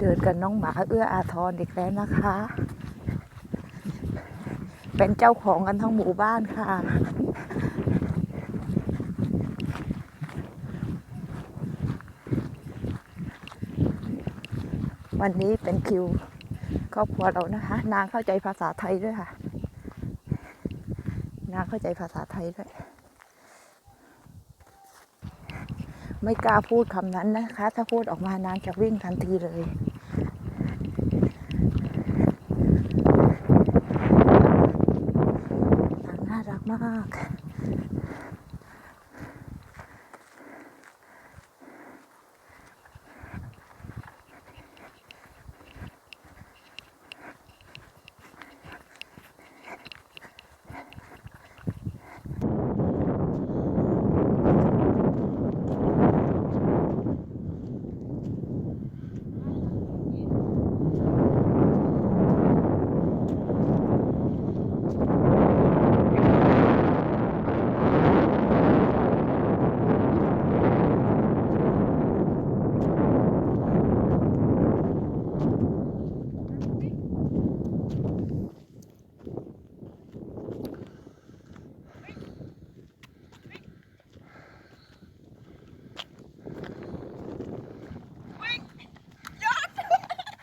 เดินกับน้องหมาเอื้ออาทรอีกแล้วนะคะ เป็นเจ้าของกันทั้งหมู่บ้านค่ะ วันนี้เป็นคิวครอบครัวเรานะคะ นางเข้าใจภาษาไทยด้วยค่ะ นางเข้าใจภาษาไทยด้วย ไม่กล้าพูดคำนั้นนะคะ ถ้าพูดออกมานางจะวิ่งทันทีเลย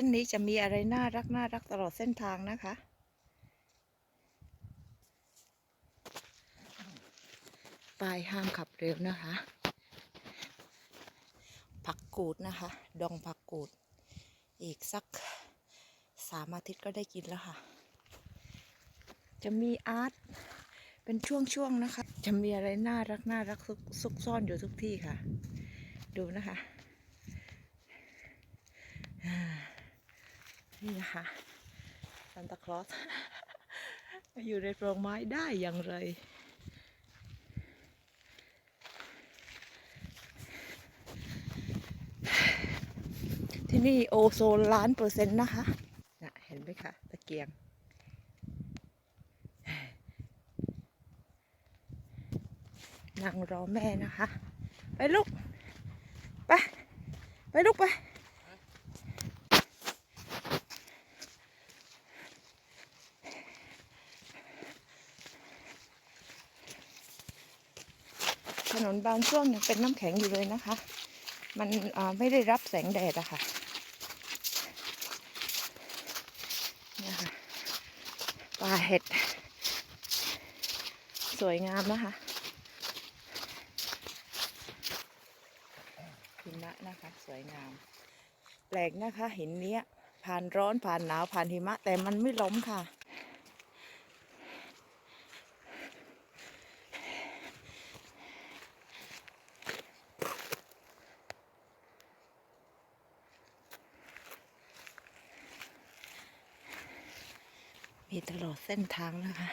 ส้นนี้จะมีอะไรน่ารักน่ารักตลอดเส้นทางนะคะ ป้ายห้ามขับเร็วนะคะ ผักกูดนะคะ ดองผักกูด อีกสักสามอาทิตย์ก็ได้กินแล้วค่ะ จะมีอาร์ตเป็นช่วงๆนะคะ จะมีอะไรน่ารักน่ารักซุกซุกซ่อนอยู่ทุกที่ค่ะ ดูนะคะ นี่นะคะซันตาคลอสอยู่ในโปรงไม้ได้อย่างไร ที่นี่โอโซนล้านเปอร์เซ็นต์นะคะนะเห็นไหมคะ ตะเกียง นั่งรอแม่นะคะ ไปลูก ไป ไปลูกไป นนบางช่วงยังเป็นน้ำแข็งอยู่เลยนะคะ มันไม่ได้รับแสงแดดอะค่ะนี่ค่ะป่าเห็ด สวยงามนะคะหิมะนะคะ สวยงาม แปลกนะคะหินเนี้ยผ่านร้อนผ่านหนาวผ่านหิมะ แต่มันไม่ล้มค่ะ มีตลอดเส้นทางนะคะ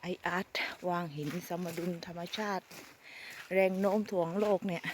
ไออาร์ตวางหินสมดุลธรรมชาติ แรงโน้มถ่วงโลกเนี่ย